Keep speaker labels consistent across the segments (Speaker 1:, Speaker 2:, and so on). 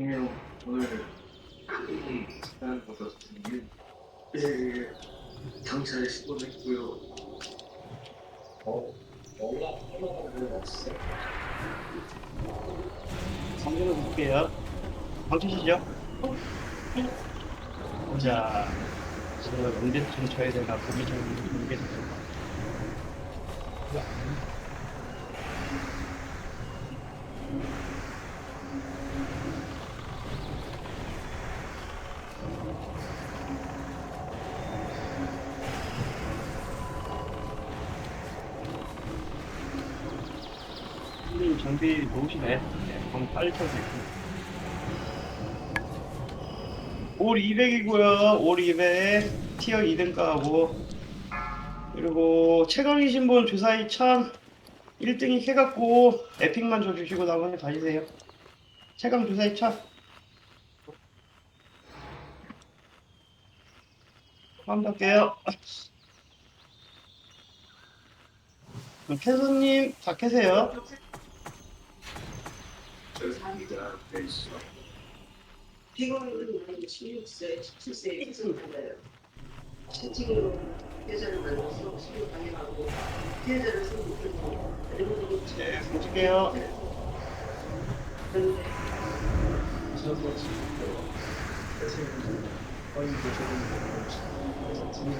Speaker 1: 오늘 큰일이 있다는 것도 들리는 예, 경찰에 신고했고요. 어, 얼마 얼마나 없어요?
Speaker 2: 성적을 볼게요. 방치시죠? 자, 제가 언제 좀 쳐야 되나 보기 좀 모르겠어요. 선생님 장비 놓으시네. 네, 그럼 빨리 쳐도 되고. 올 200이고요. 올 200. 티어 2등 가고. 그리고 최강이신 분 주사 2000. 1등이 캐갖고 에픽만 줘주시고 나머지 가지세요. 최강 주사 2000. 한번 할게요. 캐서님 다 캐세요.
Speaker 1: 네, 있어.
Speaker 3: 피고인은 16세, 17세에 희생한다요. 채팅으로 피해자를 만나서 수료 당해하고 피해자를 손붙들고 그리고
Speaker 2: 네, 보실게요.
Speaker 3: 그런데
Speaker 1: 저도 지금 선생님 거의 그 조금
Speaker 4: 천천히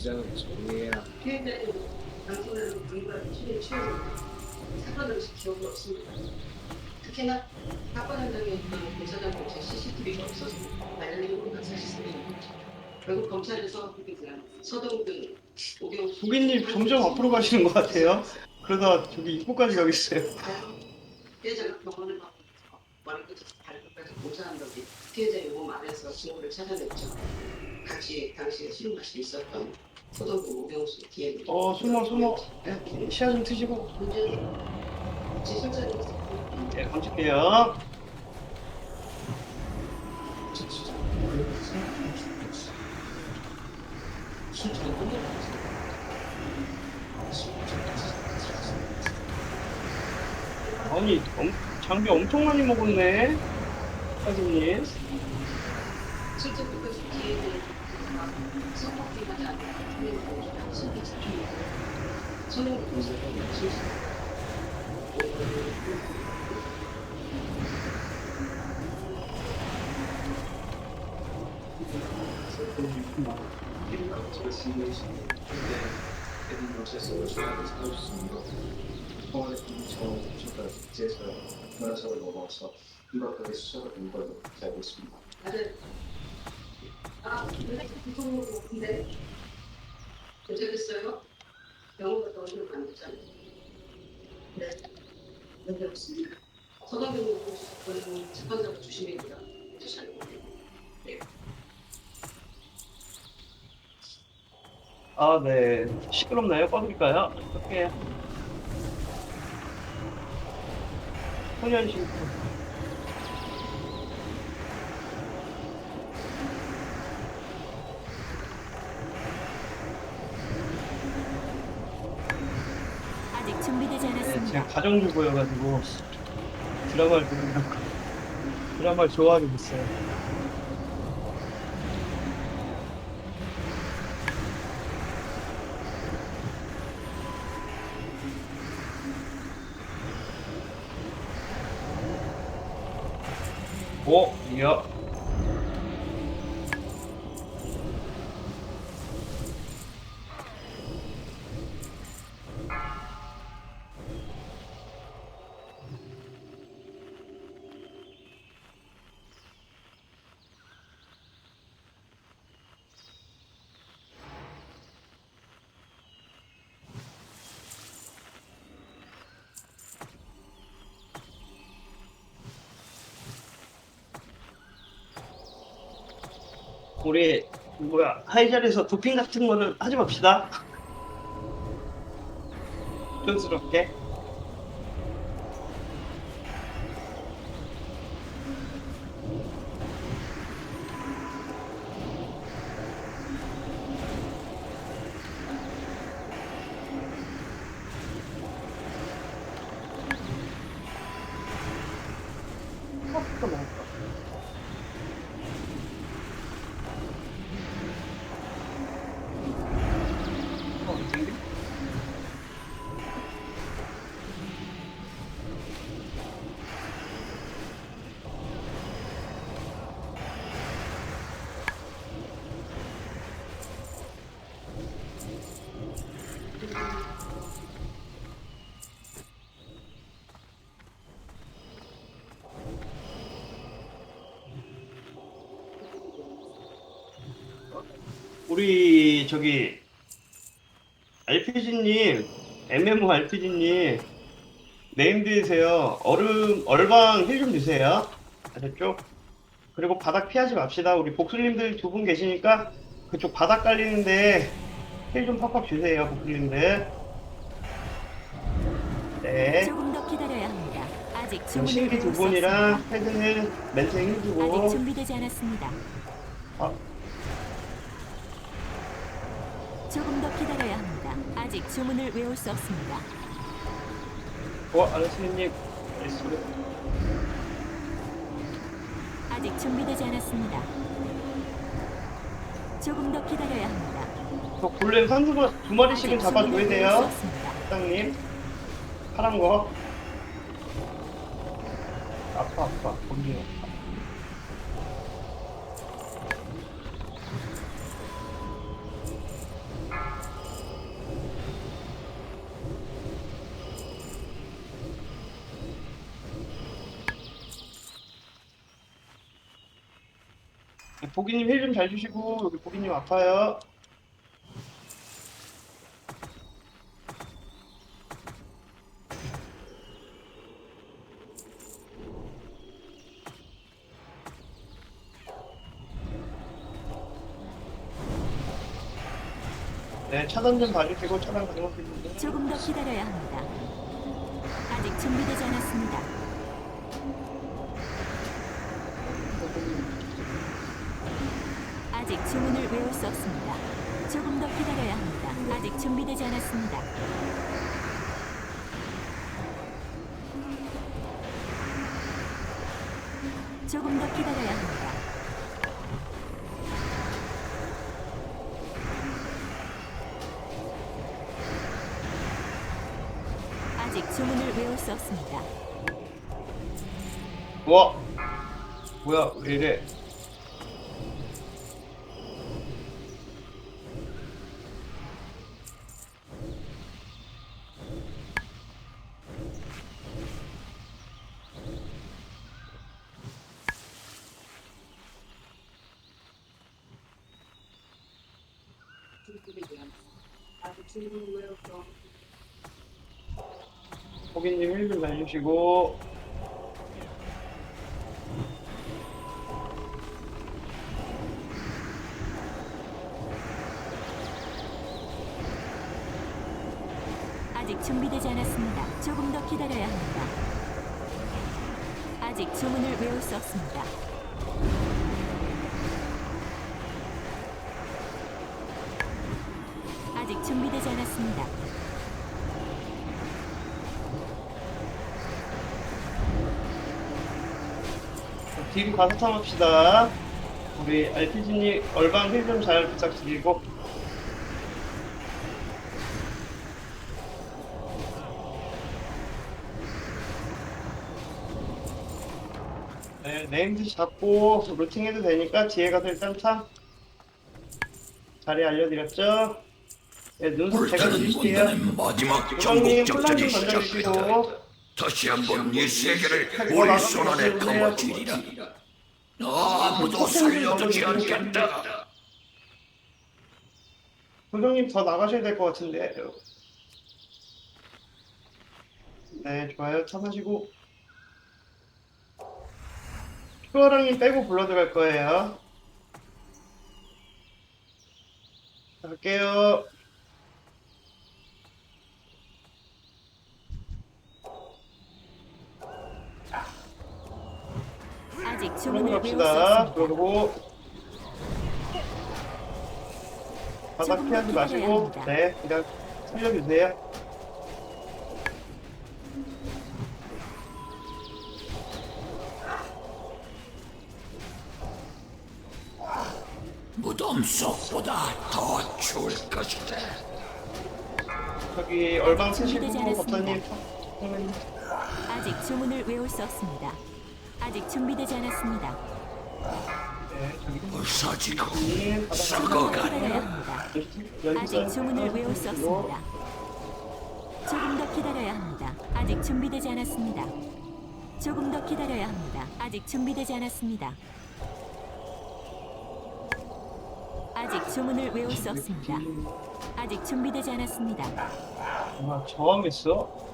Speaker 1: 예장을 정리해야
Speaker 3: 피해자는 당신은 불구한 취해 취해서 사건 당시 기억이 없습니다. 특히나 사건 현장에 있던 공사장 근처 CCTV가 없어서 관련이 모르는 사실입니다. 결국 검찰에서 서동근, 오경수
Speaker 2: 고객님 점점 앞으로 가시는 것 같아요. 그러다 저기 입구까지 가겠어요.
Speaker 3: 피해자가 병원을 받고 머리 끝에서 발 끝까지 공사한다고 피해자 요금 안에서 증거를 찾아냈죠. 같이 당시에 술 마시 있었던 서동근, 오경수, DM
Speaker 2: 어, 숨어, 숨어. 네, 시야 좀
Speaker 3: 지술자들이 있었고
Speaker 2: 네, 감칠게요.
Speaker 1: 진짜
Speaker 2: 아니, 엄, 장비 엄청 많이 먹었네. 사장님.
Speaker 3: 실제. 아 근데 구속으로 근데 도착했어요? 병원 갔다 오시면 안 되잖아요. 네. 문제 없습니다. 서강병원 보는 재판사가 주심입니다. 잘 보세요.
Speaker 2: 아, 네. 시끄럽나요? 꺼드릴까요? 어떻게 소년 씨.
Speaker 5: 아직 준비되지
Speaker 2: 네, 제가
Speaker 5: 않았습니다.
Speaker 2: 가정주부여가지고 드라마를 보느라고 드라마를 좋아하게 됐어요. 오, 이야. 우리 뭐야 하이잘에서 도핑 같은 거는 하지 맙시다. 촌스럽게. 우리 저기 RPG님, MMORPG님 네임 드세요. 얼음 얼방 힐 좀 주세요. 아셨죠? 그리고 바닥 피하지 맙시다. 우리 복술님들 두 분 계시니까 그쪽 바닥 깔리는데 힐 좀 팍팍 주세요, 복술님들. 네.
Speaker 5: 조금 더 기다려야 합니다. 아직
Speaker 2: 지금 신기 두 분이랑. 헤드는 멘트 힐
Speaker 5: 아직
Speaker 2: 주고
Speaker 5: 준비되지 않았습니다.
Speaker 2: 아.
Speaker 5: 조금 더 기다려야 합니다. 아직 주문을 외울 수 없습니다.
Speaker 2: 어, 나이스.
Speaker 5: 아직 준비되지 않았습니다. 조금 더 기다려야 합니다.
Speaker 2: 저 골렘 산수 두 마리씩은
Speaker 5: 아직
Speaker 2: 잡아줘야
Speaker 5: 주문을 외울 수
Speaker 2: 돼요.
Speaker 5: 없습니다.
Speaker 2: 사장님 파란 거 아파 아파 거기 보기님 힐 좀 잘 주시고 여기 보기님 아파요 네 차단 좀 봐주시고 차단 가능하겠는데
Speaker 5: 조금 더 기다려야 합니다. 아직 준비되지 않았습니다. 아직 외울 수 없습니다. 조금 더 기다려야 합니다. 아직 준비되지 않았습니다. 조금 더 기다려야 합니다. 아직 주문을 외울 수 없습니다.
Speaker 2: 와 뭐야 왜 이래
Speaker 3: 아직 주문을 외워서
Speaker 2: 호기님 힐좀 날 주시고 뒤로 가서 탐합시다. 우리 RPG님 얼방 힐 좀 잘 부탁드리고. 네, 네임드 잡고 루팅 해도 되니까 뒤에 가서 일단 참 자리 알려드렸죠? 네, 눈썹 제가 드릴게요.
Speaker 6: 마지막 정복
Speaker 2: 혼란 좀
Speaker 6: 작전이 시작되다.
Speaker 2: 던져주시고
Speaker 6: 다시 한번 이 세계를
Speaker 2: 어,
Speaker 6: 우리
Speaker 2: 나도
Speaker 6: 손 안에
Speaker 2: 그러세요.
Speaker 6: 감아주리라. 아무도 살려두지 않겠다.
Speaker 2: 조정님 더 나가셔야 될 것 같은데 네 좋아요 참하시고 큐어랑님 빼고 불러 들어갈 거예요 갈게요.
Speaker 5: 아직
Speaker 2: 그러고 갑시다. 그러고 바닥 피하지
Speaker 5: 더
Speaker 2: 마시고. 네 그냥 살려주세요.
Speaker 6: 무덤 속보다 더 추울 것이다.
Speaker 2: 저기 얼방 쓰시고
Speaker 5: 않았습니다.
Speaker 2: 법사님
Speaker 5: 아직 주문을 외울 수 없습니다. 아직 준비되지 않았습니다.
Speaker 6: 부서지고.
Speaker 5: 기다려야 합니다. 아직 주문을 외울 수 없습니다. 조금 더 기다려야 합니다. 아직 준비되지 않았습니다. 조금 더 기다려야 합니다. 아직 준비되지 않았습니다. 아직 주문을 외울 수 없습니다. 아직 준비되지 않았습니다.
Speaker 2: 아 저음했어?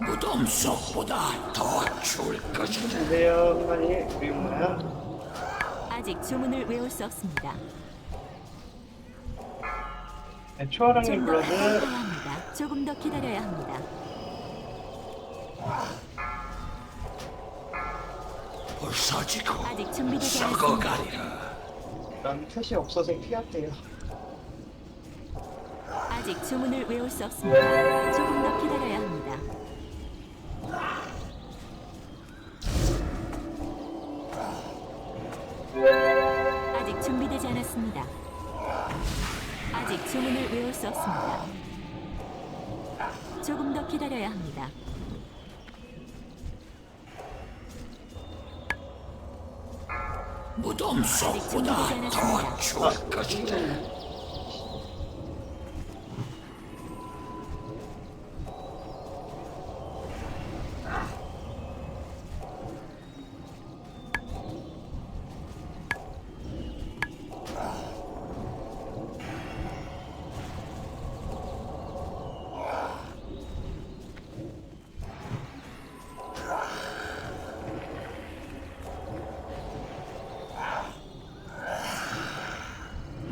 Speaker 6: 무덤 속보다 더 추울 것이다.
Speaker 2: 안돼요 한마리 우리 엄마야.
Speaker 5: 아직 주문을 외울 수 없습니다.
Speaker 2: 네, 초아랑님
Speaker 5: 좀더
Speaker 2: 불러드
Speaker 5: 기다려야 합니다. 조금 더 기다려야 합니다.
Speaker 6: 부서지고
Speaker 5: 아직 준비되지.
Speaker 6: 썩어가리라.
Speaker 2: 난 셋이 없어서 피할게요.
Speaker 5: 아직 주문을 외울 수 없습니다. 조금 더 기다려야 않았습니다. 아직 주문을 외울 수 없습니다. 조금 더 기다려야 합니다.
Speaker 6: 무덤 속보다 더 추울 것이다.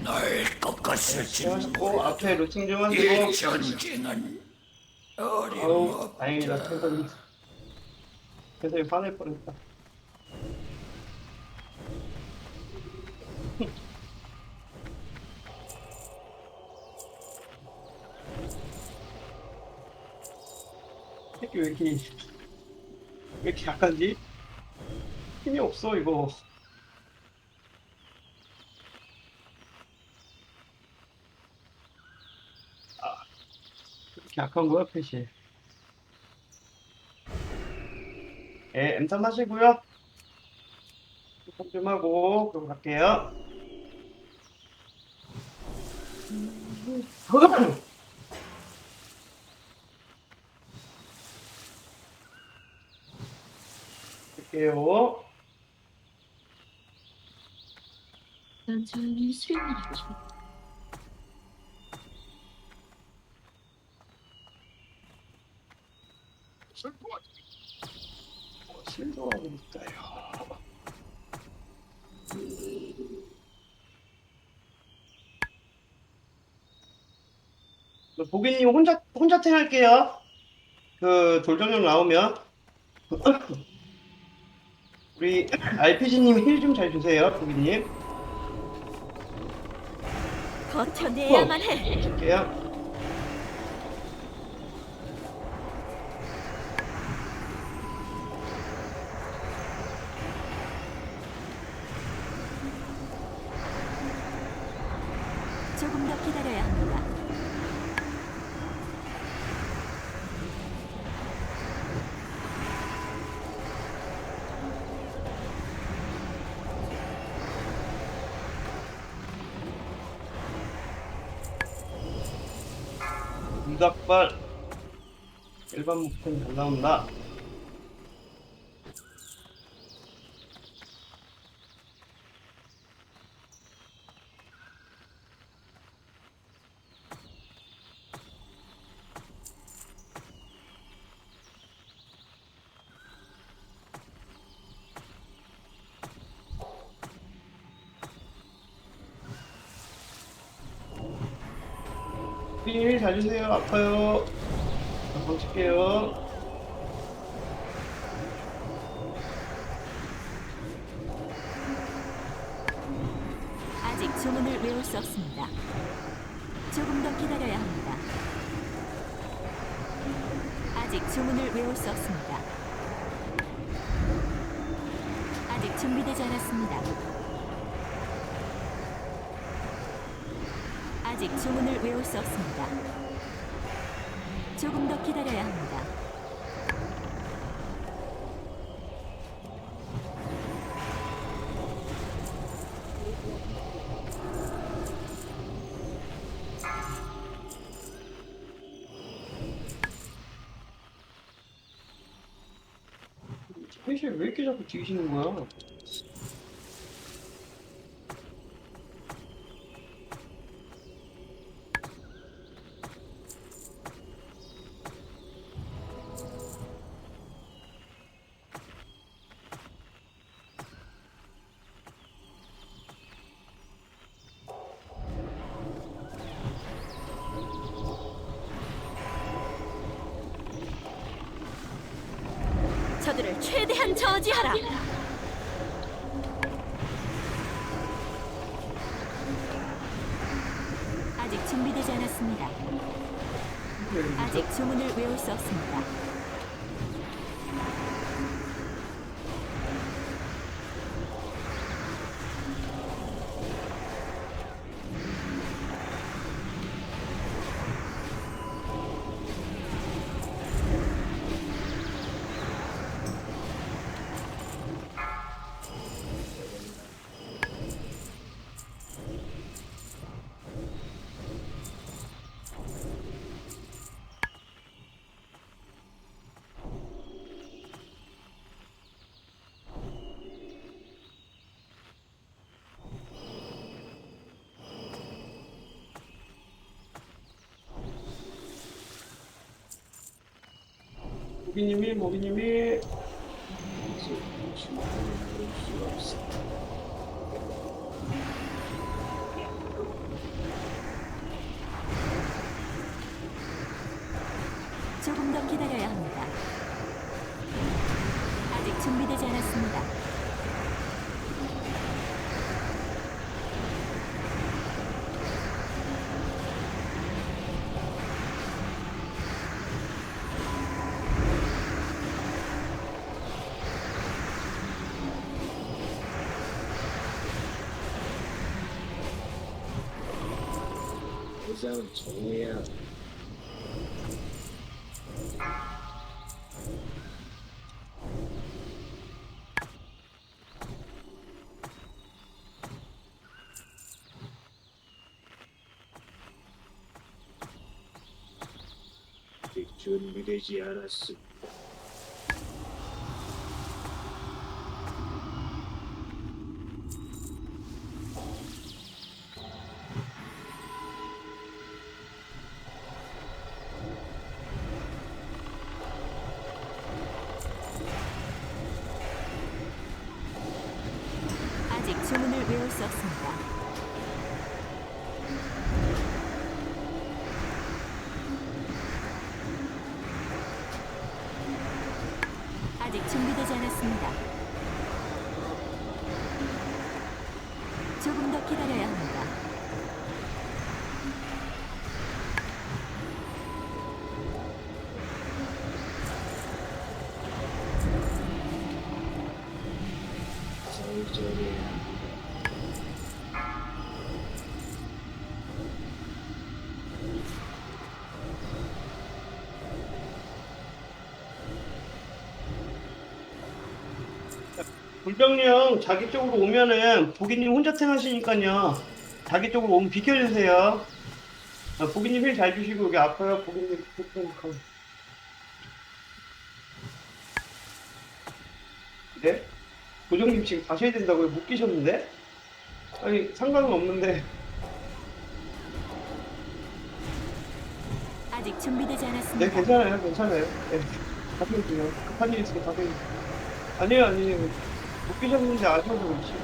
Speaker 6: 널 꺾었을지
Speaker 2: 하시고 앞에 루팅 좀 하시고.
Speaker 6: 이 전쟁은
Speaker 2: 어우
Speaker 6: 어림없다.
Speaker 2: 다행이다 태선이. 뻔했다. 새끼 왜 이렇게 왜 이렇게 약하지? 힘이 없어 이거. 이렇게 약한 거야 패시. 예, M3 하시고요. 좀, 좀 하고 그럼 갈게요. 갈게요.
Speaker 4: 하고 싶어.
Speaker 2: 신도하고 있어요. 보기님 혼자 혼자 탱 할게요. 그 돌정령 나오면 우리 RPG님 힐 좀 잘 주세요, 보기님.
Speaker 5: 버텨내야만 해.
Speaker 2: 할게요. 한 목소리 잘 나온다. 삐, 잘 주세요. 아파요. 한번 칠게요.
Speaker 5: 아직 주문을 외울 수 없습니다. 조금 더 기다려야 합니다. 아직 주문을 외울 수 없습니다. 아직 준비되지 않았습니다. 아직 주문을 외울 수 없습니다. 조금 더 기다려야 합니다.
Speaker 2: 회실 왜 이렇게 자꾸 뒤지는 거야?
Speaker 5: 저들을 최대한 저지하라. 아직 준비되지 않았습니다. 아직 주문을 외울 수 없습니다.
Speaker 2: 모기님이 모기님이
Speaker 5: 조금 더 기다려야 합니다. 아직 준비되지 않았습니다.
Speaker 1: 정해야 아직 준비되지.
Speaker 5: 아직
Speaker 2: 불병령 자기 쪽으로 오면은 보기님 혼자 탱 하시니까요. 자기 쪽으로 오면 비켜주세요. 아, 보기님 힐 잘 주시고 여기 아파요. 보기님 힐 네? 고정님 지금 가셔야 된다고요? 못 끼셨는데? 아니 상관은 없는데
Speaker 5: 아직 준비되지
Speaker 2: 네
Speaker 5: 않았습니다.
Speaker 2: 괜찮아요 괜찮아요 네 가세요 그냥 급한 일 있으면 가세요 아니에요 아니에요 못 끼셨는데 아쉬워서 그렇지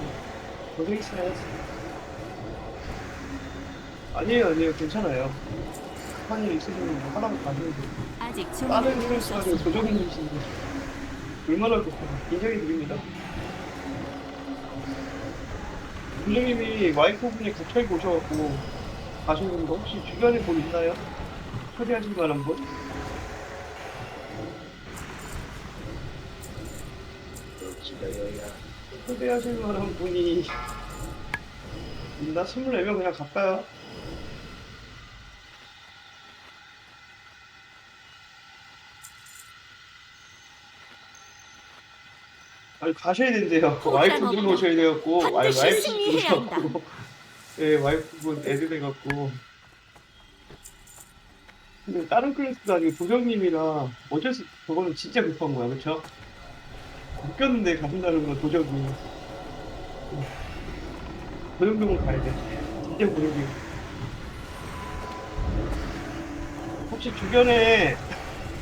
Speaker 2: 고생했어요 아니에요 아니에요 괜찮아요 급한 일 있으시면 뭐 하라고 가시면 돼요.
Speaker 5: 아직 주문을
Speaker 2: 다른
Speaker 5: 외울 수
Speaker 2: 클래스가지고
Speaker 5: 없습니다.
Speaker 2: 도전이신데 얼마나 급해요. 인정해 드립니다. 부장님이 와이프분이 갑자기 오셔갖고 가시는 거 혹시 주변에 뭐 있나요? 초대하실 만한 분?
Speaker 1: 그렇지가 여야
Speaker 2: 초대하실 만한 분이 있나? 24명 그냥 갈까요? 아니 가셔야 된대요. 와이프분
Speaker 5: 없다.
Speaker 2: 오셔야 돼갖고 아니 와이프분. 오셔갖고 예 와이프 분 애들 돼갖고 근데 다른 클래스가 아니고 도정님이랑 어쩔 수 저거는 진짜 급한 거야 그쵸? 웃겼는데 가신다는 건 도정이 그 정도면 가야 돼 진짜 무릎이 혹시 주변에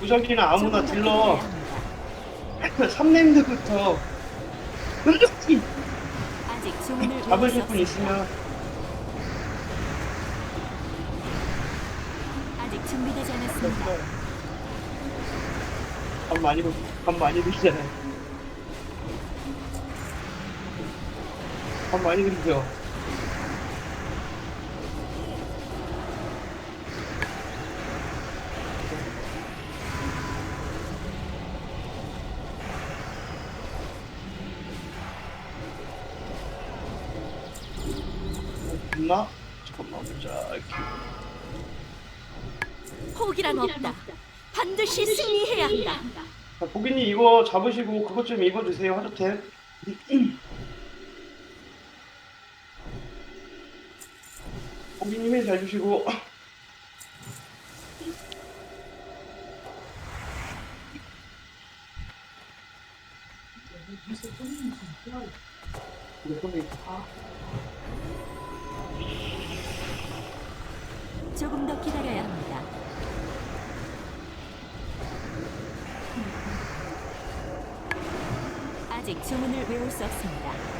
Speaker 2: 부정이나 아무나
Speaker 5: 합니다.
Speaker 2: 3렘드부터
Speaker 5: 아직 주문을
Speaker 2: 잡으실 분. 있으면
Speaker 5: 아직 준비되지 않았습니다.
Speaker 2: 밥 많이 먹- 밥 많이 드시잖아요. 밥 많이 드세요. 있나? 잠깐만 보자. 이렇게.
Speaker 5: 포기란 없다. 반드시 승리해야 한다.
Speaker 2: 자, 고객님 이거 잡으시고 그것 좀 입어주세요 하드템 고객님 회잘 주시고
Speaker 5: 조금 더 기다려야 합니다. 아직 주문을 외울 수 없습니다.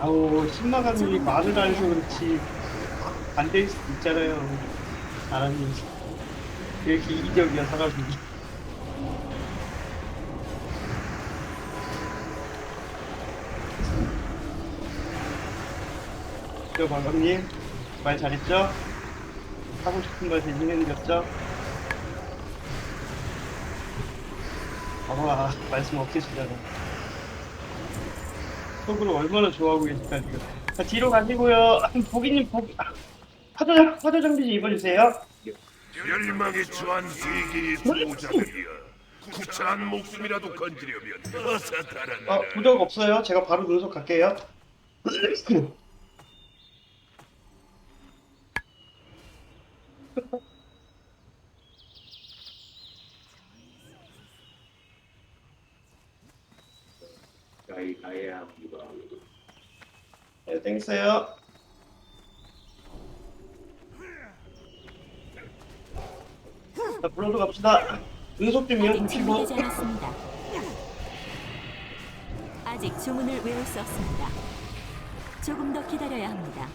Speaker 2: 아우 신마감이 말을 안 해서 그렇지 반대일 수도 있잖아요 왜 이렇게 이기적이야 사람이 저 방감님 말 잘했죠? 하고 싶은 말 대신해드렸죠? 봐봐 말씀 없으시잖아 속으로 얼마나 좋아하고 계실까 지금. 자, 뒤로 가시고요. 보기님 보기 아, 화조, 화조 장비 좀 입어주세요.
Speaker 6: 멸망에 처한 세계의 수호자들이여 구차한 목숨이라도 건지려면 어서
Speaker 2: 어,
Speaker 6: 달아나라.
Speaker 2: 부적 없어요? 제가 바로 눈썹 갈게요.
Speaker 1: 가이 가야 이거
Speaker 2: 네, 땡겼어요 자 불러도 갑시다 눈썹 좀
Speaker 5: 준비되지 않았습니다. 아직 주문을 외울 수 없습니다. 조금 더 기다려야 합니다.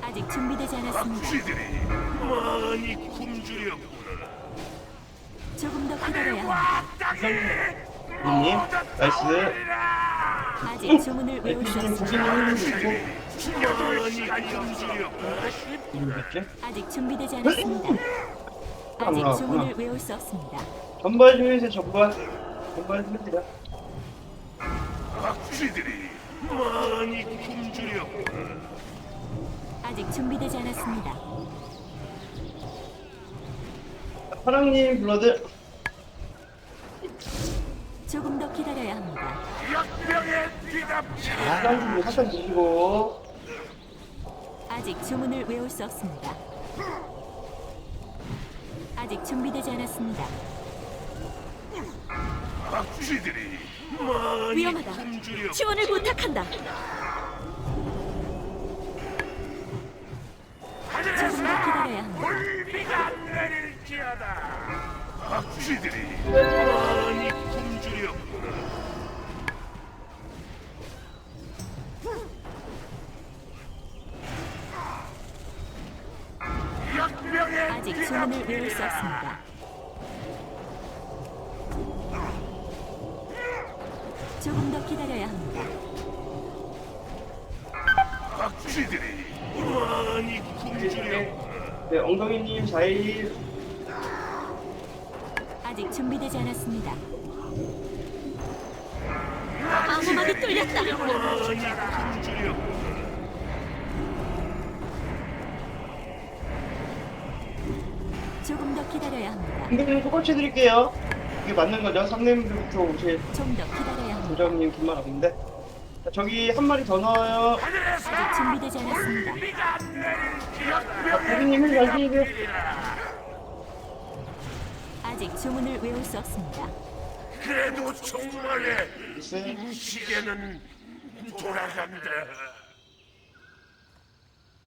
Speaker 5: 아직 준비되지 않았습니다.
Speaker 6: 악취들이 많이 굶주렸구나
Speaker 5: 조금 더 기다려야 합니다.
Speaker 2: 고객님 나이스
Speaker 5: 아직 주문을
Speaker 2: 이루겠지?
Speaker 5: 아직 준비되지 않았습니다. 아직
Speaker 2: 아,
Speaker 5: 주문을
Speaker 2: 아.
Speaker 5: 외울 수 없습니다.
Speaker 2: 전발 좀 해주세요 전발 전발 좀 해주세요
Speaker 6: 악취들이 많이 굶주렸구나
Speaker 5: 아직 준비되지 않았습니다.
Speaker 2: 사랑님 블러드
Speaker 5: 조금 더 기다려야 합니다.
Speaker 6: 역병에 뒤답지
Speaker 2: 좀 사탕 주시고
Speaker 5: 아직 주문을 외울 수 없습니다. 아직 준비되지 않았습니다.
Speaker 6: 악취들이 많이
Speaker 5: 위험하다.
Speaker 6: 굶주렸구나
Speaker 5: 지원을 부탁한다. 조금 더 기다려야 합니다.
Speaker 6: 비가 내릴지어다 악취들이
Speaker 5: 없습니다. 조금 더 기다려야 합니다.
Speaker 6: 박쥐들이 많이 굶주려
Speaker 2: 네, 엉덩이님 자일
Speaker 5: 아직 준비되지 않았습니다.
Speaker 4: 방어막이 뚫렸다.
Speaker 6: 많이 굶주려
Speaker 5: 조금 더 기다려야 합니다.
Speaker 2: 엉덩이님 똑같이 해드릴게요. 이게 맞는 거죠? 3렘부터 오실
Speaker 5: 좀 더 기다려야 합니다.
Speaker 2: 조정님 긴말 없는데. 자, 저기 한 마리 더 나와요.
Speaker 5: 아직 준비되지 않았습니다.
Speaker 2: 자, 대리님 힐 다시 해요.
Speaker 5: 아직 주문을 외울 수 없습니다.
Speaker 6: 그래도 종말에
Speaker 2: 있어요?
Speaker 6: 시계는 돌아간다